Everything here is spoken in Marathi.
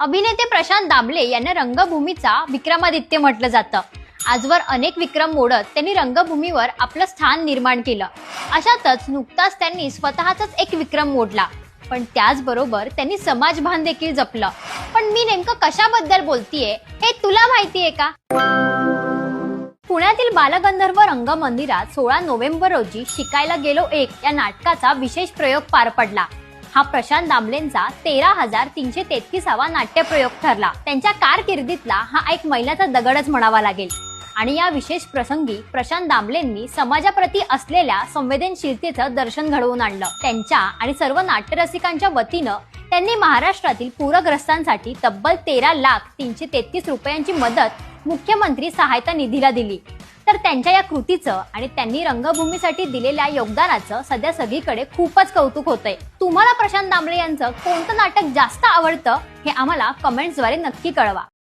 अभिनेते प्रशांत दामले यांना रंगभूमीचा विक्रमादित्य म्हटलं जातं. आजवर अनेक विक्रम मोडत त्यांनी रंगभूमीवर आपलं स्थान निर्माण केलं. अशातच नुकताच त्यांनी स्वतःचाच एक विक्रम मोडला. पण त्याचबरोबर त्यांनी समाजभान देखील जपलं. पण मी नेमकं कशाबद्दल बोलतीये हे तुला माहितीये का? पुण्यातील बालगंधर्व रंगमंदिरात सोळा नोव्हेंबर रोजी शिकायला गेलो एक या नाटकाचा विशेष प्रयोग पार पडला. हा प्रशांत दामलेंचा तेरा हजार तीनशे तेहतीसावा नाट्यप्रयोग ठरला. त्यांच्या कारकिर्दीतला हा एक मैलाचा दगडच म्हणावा लागेल. आणि या विशेष प्रसंगी प्रशांत दामलेंनी समाजाप्रती असलेल्या संवेदनशीलतेचं दर्शन घडवून आणलं. त्यांच्या आणि सर्व नाट्यरसिकांच्या वतीनं त्यांनी महाराष्ट्रातील पूरग्रस्तांसाठी तब्बल तेरा लाख तीनशे तेहतीस रुपयांची मदत मुख्यमंत्री सहायता निधीला दिली. तर त्यांच्या या कृतीचं आणि त्यांनी रंगभूमीसाठी दिलेल्या योगदानाचं सध्या सगळीकडे खूपच कौतुक होतंय. तुम्हाला प्रशांत दामले यांचं कोणतं नाटक जास्त आवडतं हे आम्हाला कमेंट्सद्वारे नक्की कळवा.